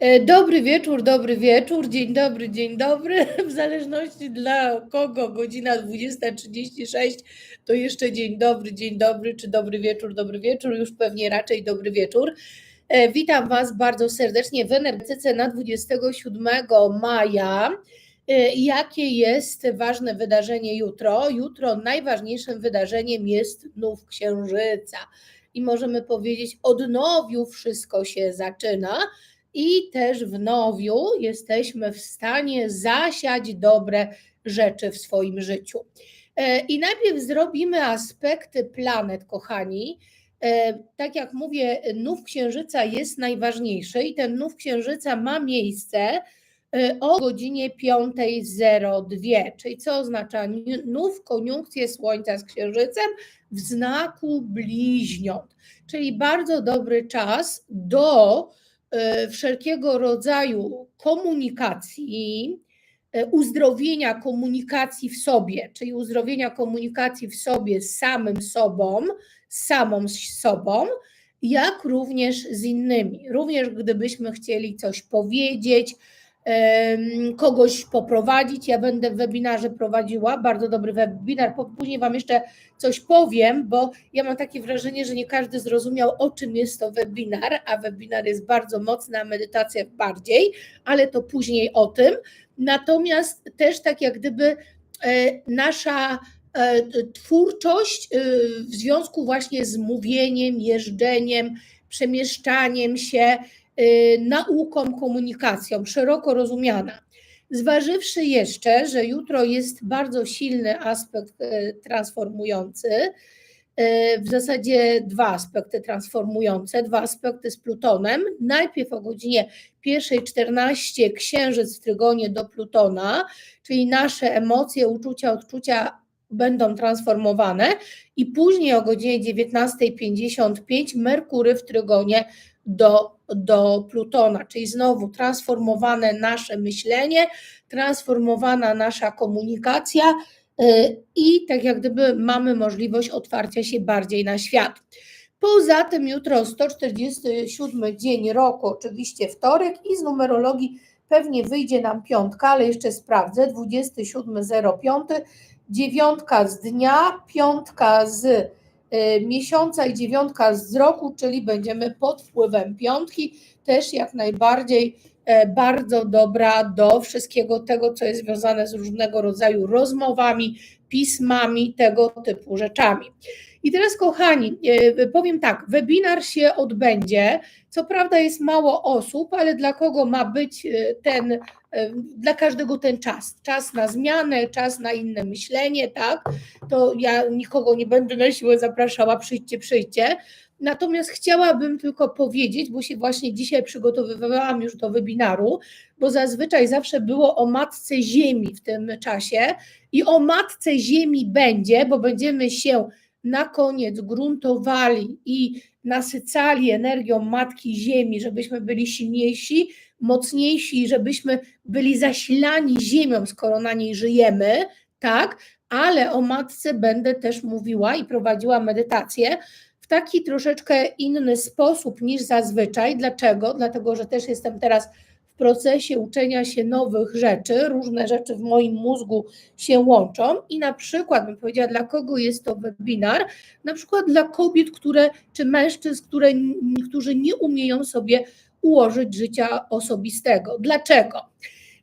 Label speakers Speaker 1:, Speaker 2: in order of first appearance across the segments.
Speaker 1: E, dobry wieczór, dobry wieczór, dzień dobry, dzień dobry. W zależności dla kogo godzina 20.36 to jeszcze dzień dobry, dzień dobry, czy dobry wieczór, dobry wieczór, już pewnie raczej dobry wieczór. E, witam Was bardzo serdecznie w Energetyce na 27 maja. E, jakie jest ważne wydarzenie jutro? Jutro najważniejszym wydarzeniem jest nów księżyca. I możemy powiedzieć, od nowiu wszystko się zaczyna i też w nowiu jesteśmy w stanie zasiać dobre rzeczy w swoim życiu. E, I najpierw zrobimy aspekty planet, kochani. E, tak jak mówię, nów księżyca jest najważniejszy i ten nów księżyca ma miejsce e, o godzinie 5.02, czyli co oznacza nów koniunkcję Słońca z księżycem w znaku bliźniąt, czyli bardzo dobry czas do wszelkiego rodzaju komunikacji, e, uzdrowienia komunikacji w sobie, czyli uzdrowienia komunikacji w sobie z samym sobą, z samą sobą, jak również z innymi. Również gdybyśmy chcieli coś powiedzieć, kogoś poprowadzić. Ja będę w webinarze prowadziła, bardzo dobry webinar. Później Wam jeszcze coś powiem, bo ja mam takie wrażenie, że nie każdy zrozumiał, o czym jest to webinar, a webinar jest bardzo mocny, a medytacja bardziej, ale to później o tym. Natomiast też tak jak gdyby e, nasza e, twórczość e, w związku właśnie z mówieniem, jeżdżeniem, przemieszczaniem się, nauką, komunikacją, szeroko rozumiana. Zważywszy jeszcze, że jutro jest bardzo silny aspekt y, transformujący, y, w zasadzie dwa aspekty transformujące, dwa aspekty z Plutonem. Najpierw o godzinie 1.14 Księżyc w Trygonie do Plutona, czyli nasze emocje, uczucia, odczucia będą transformowane i później o godzinie 19.55 Merkury w Trygonie do do Plutona, czyli znowu transformowane nasze myślenie, transformowana nasza komunikacja y, i tak jak gdyby mamy możliwość otwarcia się bardziej na świat. Poza tym jutro 147 dzień roku, oczywiście wtorek i z numerologii pewnie wyjdzie nam piątka, ale jeszcze sprawdzę, 27.05, dziewiątka z dnia, piątka z miesiąca i dziewiątka z roku, czyli będziemy pod wpływem piątki, też jak najbardziej e, bardzo dobra do wszystkiego tego, co jest związane z różnego rodzaju rozmowami, pismami, tego typu rzeczami. I teraz, kochani, e, powiem tak: webinar się odbędzie. Co prawda jest mało osób, ale dla kogo ma być ten dla każdego ten czas. Czas na zmianę, czas na inne myślenie, tak? To ja nikogo nie będę na siłę zapraszała, przyjdźcie, przyjdźcie. Natomiast chciałabym tylko powiedzieć, bo się właśnie dzisiaj przygotowywałam już do webinaru, bo zazwyczaj zawsze było o matce Ziemi w tym czasie i o matce Ziemi będzie, bo będziemy się na koniec gruntowali i nasycali energią Matki Ziemi, żebyśmy byli silniejsi, mocniejsi, żebyśmy byli zasilani ziemią, skoro na niej żyjemy, tak, ale o matce będę też mówiła i prowadziła medytację w taki troszeczkę inny sposób niż zazwyczaj. Dlaczego? Dlatego, że też jestem teraz w procesie uczenia się nowych rzeczy, różne rzeczy w moim mózgu się łączą i na przykład bym powiedziała, dla kogo jest to webinar, na przykład dla kobiet, które, czy mężczyzn, które, którzy nie umieją sobie ułożyć życia osobistego. Dlaczego?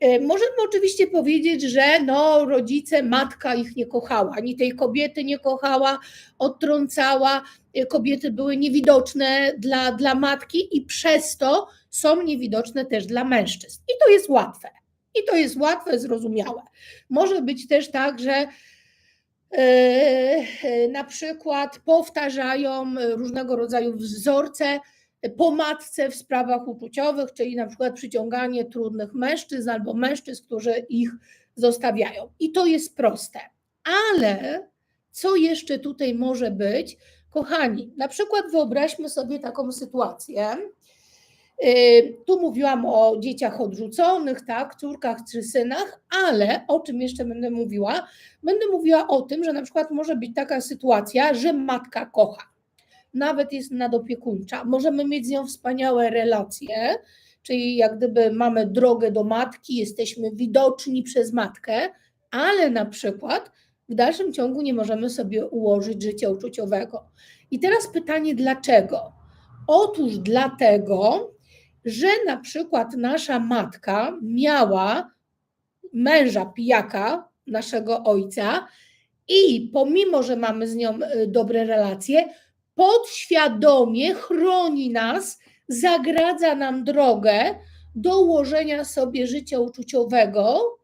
Speaker 1: E, możemy oczywiście powiedzieć, że no, rodzice, matka ich nie kochała, ani tej kobiety nie kochała, odtrącała, e, kobiety były niewidoczne dla, dla matki i przez to są niewidoczne też dla mężczyzn. I to jest łatwe. I to jest łatwe, zrozumiałe. Może być też tak, że yy, na przykład powtarzają różnego rodzaju wzorce, po matce w sprawach uczuciowych, czyli na przykład przyciąganie trudnych mężczyzn albo mężczyzn, którzy ich zostawiają. I to jest proste. Ale co jeszcze tutaj może być? Kochani, na przykład wyobraźmy sobie taką sytuację. Y, tu mówiłam o dzieciach odrzuconych, tak, córkach czy synach, ale o czym jeszcze będę mówiła? Będę mówiła o tym, że na przykład może być taka sytuacja, że matka kocha nawet jest nadopiekuńcza. Możemy mieć z nią wspaniałe relacje, czyli jak gdyby mamy drogę do matki, jesteśmy widoczni przez matkę, ale na przykład w dalszym ciągu nie możemy sobie ułożyć życia uczuciowego. I teraz pytanie, dlaczego? Otóż dlatego, że na przykład nasza matka miała męża pijaka, naszego ojca, i pomimo, że mamy z nią y, dobre relacje, podświadomie chroni nas, zagradza nam drogę do ułożenia sobie życia uczuciowego,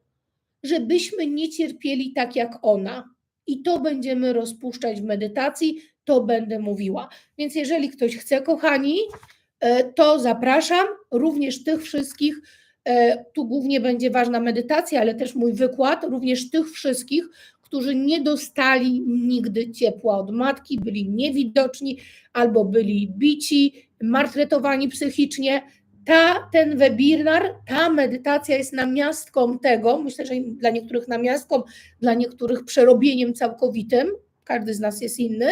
Speaker 1: żebyśmy nie cierpieli tak jak ona. I to będziemy rozpuszczać w medytacji, to będę mówiła. Więc jeżeli ktoś chce, kochani, e, to zapraszam również tych wszystkich. e, Tu głównie będzie ważna medytacja, ale też mój wykład, również tych wszystkich, którzy nie dostali nigdy ciepła od matki, byli niewidoczni albo byli bici, martretowani psychicznie. Ta, ten webinar, ta medytacja jest namiastką tego, myślę, że dla niektórych namiastką, dla niektórych przerobieniem całkowitym, każdy z nas jest inny,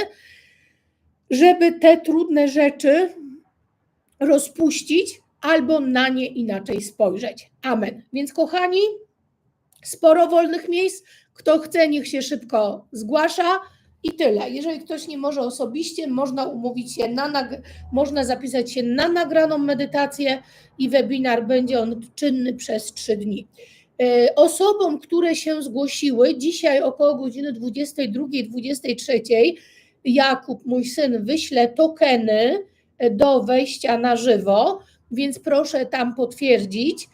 Speaker 1: żeby te trudne rzeczy rozpuścić albo na nie inaczej spojrzeć. Amen. Więc kochani, sporo wolnych miejsc. Kto chce, niech się szybko zgłasza. I tyle. Jeżeli ktoś nie może osobiście, można umówić się na, można zapisać się na nagraną medytację i webinar będzie on czynny przez trzy dni. E, Osobom, które się zgłosiły, dzisiaj około godziny 22-23 Jakub, mój syn, wyśle tokeny e, do wejścia na żywo, więc proszę tam potwierdzić.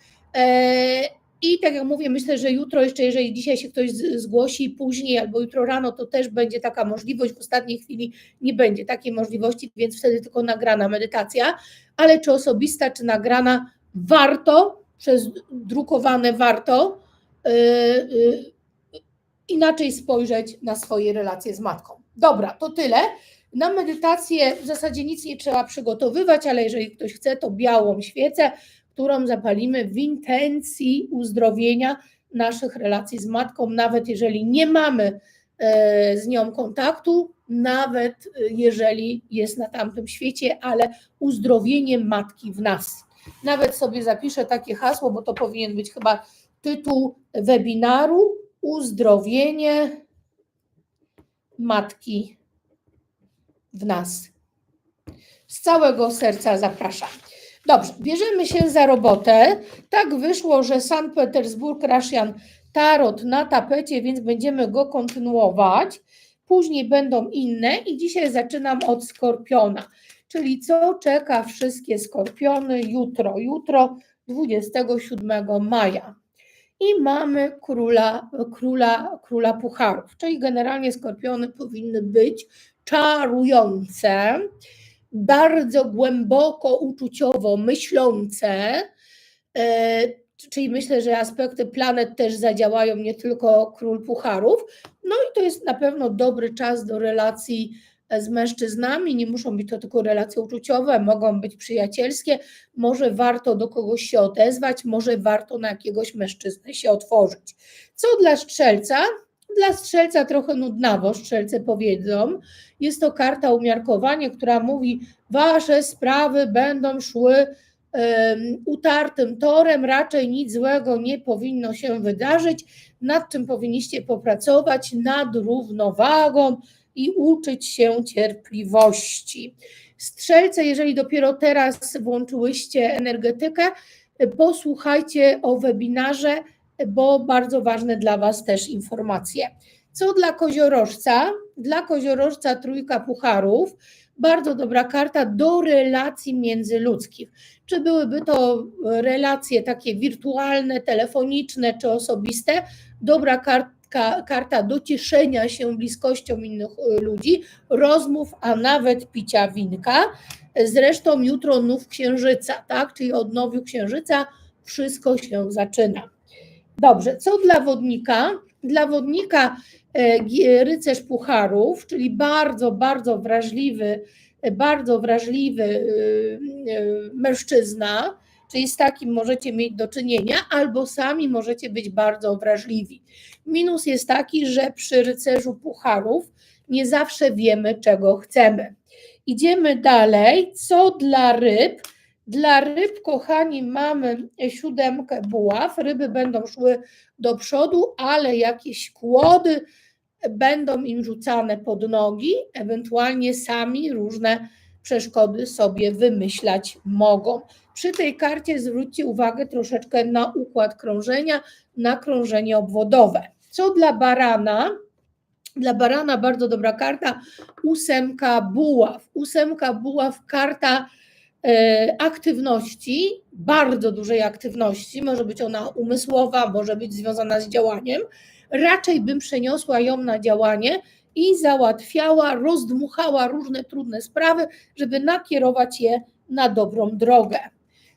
Speaker 1: I tak jak mówię, myślę, że jutro jeszcze, jeżeli dzisiaj się ktoś zgłosi później albo jutro rano, to też będzie taka możliwość. W ostatniej chwili nie będzie takiej możliwości, więc wtedy tylko nagrana medytacja, ale czy osobista, czy nagrana, warto, przez drukowane warto yy, yy, inaczej spojrzeć na swoje relacje z matką. Dobra, to tyle. Na medytację w zasadzie nic nie trzeba przygotowywać, ale jeżeli ktoś chce, to białą świecę, którą zapalimy w intencji uzdrowienia naszych relacji z matką, nawet jeżeli nie mamy e, z nią kontaktu, nawet e, jeżeli jest na tamtym świecie, ale uzdrowienie matki w nas. Nawet sobie zapiszę takie hasło, bo to powinien być chyba tytuł webinaru Uzdrowienie matki w nas. Z całego serca zapraszam. Dobrze, bierzemy się za robotę. Tak wyszło, że Sankt Petersburg Russian Tarot na tapecie, więc będziemy go kontynuować. Później będą inne i dzisiaj zaczynam od Skorpiona. Czyli co czeka wszystkie Skorpiony jutro, jutro 27 maja. I mamy króla, króla, króla pucharów, czyli generalnie Skorpiony powinny być czarujące, bardzo głęboko uczuciowo myślące, e, czyli myślę, że aspekty planet też zadziałają, nie tylko król pucharów. No i to jest na pewno dobry czas do relacji e, z mężczyznami. Nie muszą być to tylko relacje uczuciowe, mogą być przyjacielskie. Może warto do kogoś się odezwać, może warto na jakiegoś mężczyznę się otworzyć. Co dla strzelca? Dla strzelca trochę nudnawo, strzelce powiedzą. Jest to karta umiarkowania, która mówi, wasze sprawy będą szły utartym torem, raczej nic złego nie powinno się wydarzyć, nad czym powinniście popracować, nad równowagą i uczyć się cierpliwości. Strzelce, jeżeli dopiero teraz włączyłyście energetykę, posłuchajcie o webinarze, bo bardzo ważne dla Was też informacje. Co dla koziorożca? Dla koziorożca trójka pucharów, bardzo dobra karta do relacji międzyludzkich. Czy byłyby to relacje takie wirtualne, telefoniczne czy osobiste? Dobra kartka, karta do cieszenia się bliskością innych y, ludzi, rozmów, a nawet picia winka. Zresztą jutro nów księżyca, tak? Czyli od księżyca wszystko się zaczyna. Dobrze, co dla wodnika? Dla wodnika e, gi- rycerz pucharów, czyli bardzo, bardzo wrażliwy, e, bardzo wrażliwy mężczyzna, czyli z takim możecie mieć do czynienia, albo sami możecie być bardzo wrażliwi. Minus jest taki, że przy rycerzu pucharów nie zawsze wiemy, czego chcemy. Idziemy dalej. Co dla ryb? Dla ryb, kochani, mamy siódemkę buław. Ryby będą szły do przodu, ale jakieś kłody będą im rzucane pod nogi, ewentualnie sami różne przeszkody sobie wymyślać mogą. Przy tej karcie zwróćcie uwagę troszeczkę na układ krążenia, na krążenie obwodowe. Co dla barana? Dla barana bardzo dobra karta, ósemka buław. Ósemka buław, karta aktywności, bardzo dużej aktywności, może być ona umysłowa, może być związana z działaniem. Raczej bym przeniosła ją na działanie i załatwiała, rozdmuchała różne trudne sprawy, żeby nakierować je na dobrą drogę.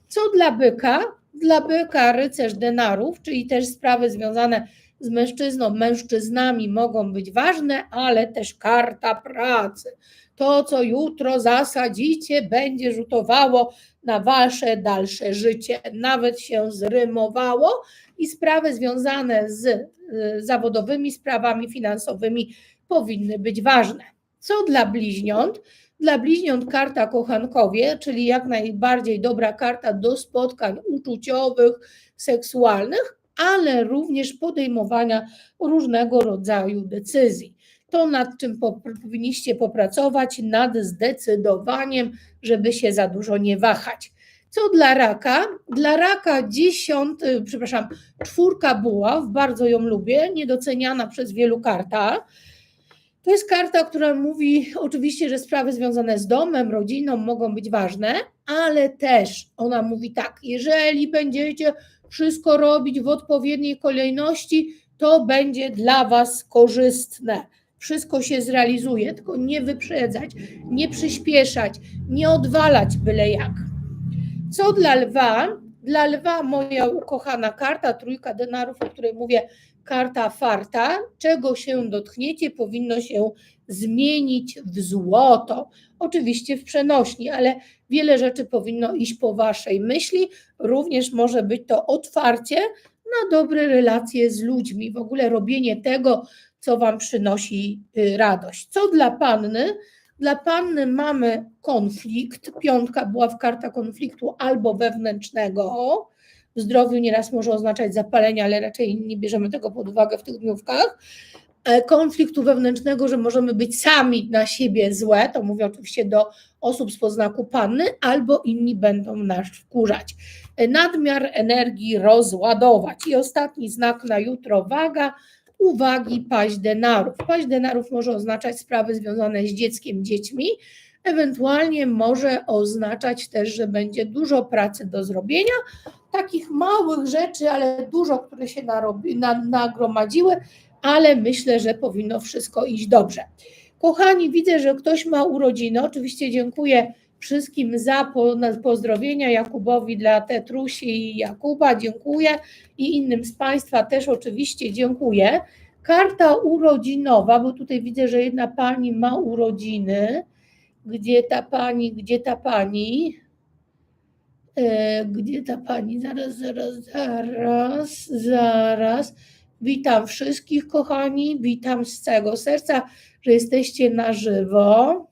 Speaker 1: Co dla byka? Dla byka rycerz denarów, czyli też sprawy związane z mężczyzną, mężczyznami mogą być ważne, ale też karta pracy. To, co jutro zasadzicie, będzie rzutowało na wasze dalsze życie. Nawet się zrymowało i sprawy związane z y, zawodowymi sprawami finansowymi powinny być ważne. Co dla bliźniąt? Dla bliźniąt karta kochankowie, czyli jak najbardziej dobra karta do spotkań uczuciowych, seksualnych, ale również podejmowania różnego rodzaju decyzji. To, nad czym po, powinniście popracować, nad zdecydowaniem, żeby się za dużo nie wahać. Co dla raka? Dla raka dziesiąty, przepraszam, czwórka buław, bardzo ją lubię, niedoceniana przez wielu karta. To jest karta, która mówi oczywiście, że sprawy związane z domem, rodziną mogą być ważne, ale też ona mówi tak, jeżeli będziecie wszystko robić w odpowiedniej kolejności, to będzie dla Was korzystne. Wszystko się zrealizuje, tylko nie wyprzedzać, nie przyspieszać, nie odwalać byle jak. Co dla lwa? Dla lwa moja ukochana karta, trójka denarów, o której mówię, karta farta. Czego się dotkniecie, powinno się zmienić w złoto. Oczywiście w przenośni, ale wiele rzeczy powinno iść po waszej myśli. Również może być to otwarcie na dobre relacje z ludźmi, w ogóle robienie tego, co wam przynosi y, radość. Co dla panny? Dla panny mamy konflikt. Piątka była w karta konfliktu albo wewnętrznego. W zdrowiu nieraz może oznaczać zapalenie, ale raczej nie bierzemy tego pod uwagę w tych dniówkach. E, Konfliktu wewnętrznego, że możemy być sami na siebie złe, to mówię oczywiście do osób z poznaku panny, albo inni będą nas wkurzać. E, Nadmiar energii rozładować. I ostatni znak na jutro, waga uwagi paść denarów. Paść denarów może oznaczać sprawy związane z dzieckiem, dziećmi, ewentualnie może oznaczać też, że będzie dużo pracy do zrobienia, takich małych rzeczy, ale dużo, które się narobi, na, nagromadziły, ale myślę, że powinno wszystko iść dobrze. Kochani, widzę, że ktoś ma urodziny. Oczywiście dziękuję wszystkim za pozdrowienia Jakubowi dla Tetrusi i Jakuba, dziękuję i innym z Państwa też oczywiście dziękuję. Karta urodzinowa, bo tutaj widzę, że jedna pani ma urodziny. Gdzie ta pani, gdzie ta pani? E, Gdzie ta pani? Zaraz, zaraz, zaraz, zaraz. Witam wszystkich, kochani. Witam z całego serca, że jesteście na żywo.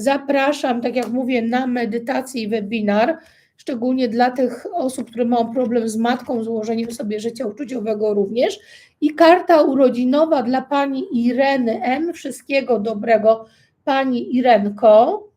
Speaker 1: Zapraszam, tak jak mówię, na medytację i webinar, szczególnie dla tych osób, które mają problem z matką, z ułożeniem sobie życia uczuciowego również. I karta urodzinowa dla pani Ireny M. Wszystkiego dobrego, pani Irenko.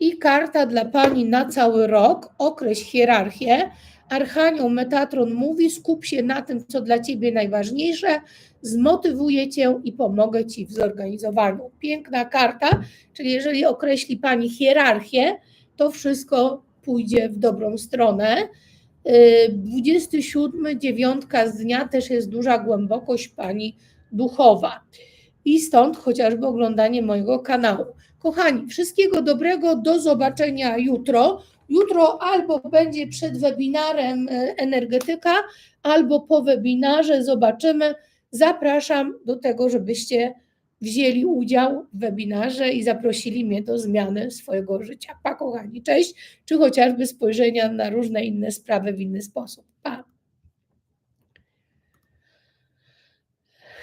Speaker 1: I karta dla pani na cały rok, określ hierarchię. Archanioł Metatron mówi: skup się na tym, co dla ciebie najważniejsze, zmotywuję cię i pomogę ci w zorganizowaniu. Piękna karta, czyli jeżeli określi pani hierarchię, to wszystko pójdzie w dobrą stronę. Yy, 27, dziewiątka z dnia też jest duża głębokość pani duchowa. I stąd chociażby oglądanie mojego kanału. Kochani, wszystkiego dobrego, do zobaczenia jutro. Jutro albo będzie przed webinarem e, energetyka, albo po webinarze zobaczymy. Zapraszam do tego, żebyście wzięli udział w webinarze i zaprosili mnie do zmiany swojego życia. Pa, kochani, cześć, czy chociażby spojrzenia na różne inne sprawy w inny sposób.